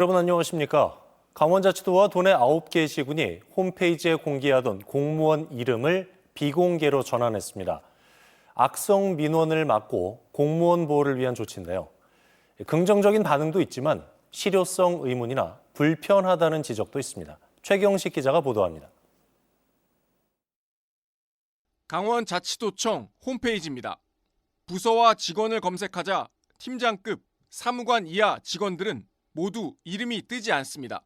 여러분 안녕하십니까? 강원자치도와 도내 9개 시군이 홈페이지에 공개하던 공무원 이름을 비공개로 전환했습니다. 악성 민원을 막고 공무원 보호를 위한 조치인데요. 긍정적인 반응도 있지만 실효성 의문이나 불편하다는 지적도 있습니다. 최경식 기자가 보도합니다. 강원자치도청 홈페이지입니다. 부서와 직원을 검색하자 팀장급, 사무관 이하 직원들은 모두 이름이 뜨지 않습니다.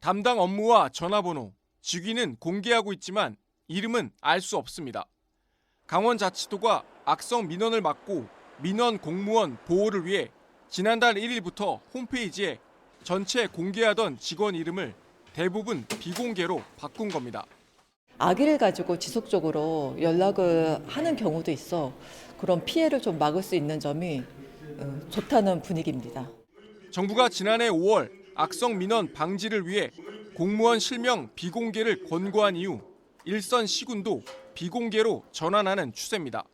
담당 업무와 전화번호, 직위는 공개하고 있지만 이름은 알 수 없습니다. 강원자치도가 악성 민원을 막고 민원 공무원 보호를 위해 지난달 1일부터 홈페이지에 전체 공개하던 직원 이름을 대부분 비공개로 바꾼 겁니다. 아기를 가지고 지속적으로 연락을 하는 경우도 있어 그런 피해를 좀 막을 수 있는 점이 어, 좋다는 분위기입니다. 정부가 지난해 5월 악성 민원 방지를 위해 공무원 실명 비공개를 권고한 이후 일선 시군도 비공개로 전환하는 추세입니다.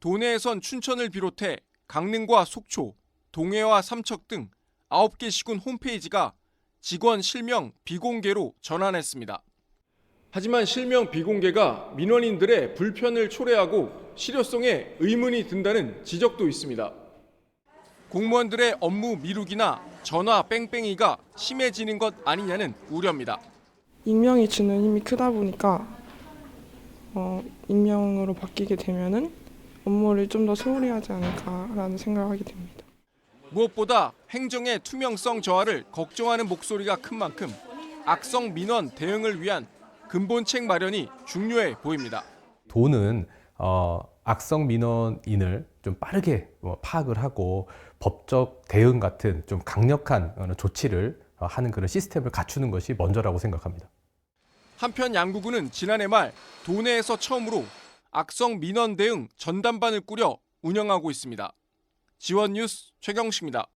도내에선 춘천을 비롯해 강릉과 속초, 동해와 삼척 등 9개 시군 홈페이지가 직원 실명 비공개로 전환했습니다. 하지만 실명 비공개가 민원인들의 불편을 초래하고 실효성에 의문이 든다는 지적도 있습니다. 공무원들의 업무 미루기나 전화 뺑뺑이가 심해지는 것 아니냐는 우려입니다. 익명이 주는 힘이 크다 보니까 어, 익명으로 바뀌게 되면은 업무를 좀 더 소홀히 하지 않을까라는 생각하게 됩니다. 무엇보다 행정의 투명성 저하를 걱정하는 목소리가 큰 만큼 악성 민원 대응을 위한 근본책 마련이 중요해 보입니다. 도는 어, 악성 민원인을 좀 빠르게 어, 파악을 하고 법적 대응 같은 좀 강력한 어, 조치를 어, 하는 그런 시스템을 갖추는 것이 먼저라고 생각합니다. 한편 양구군은 지난해 말 도내에서 처음으로 악성 민원 대응 전담반을 꾸려 운영하고 있습니다. 지원 뉴스 최경식입니다.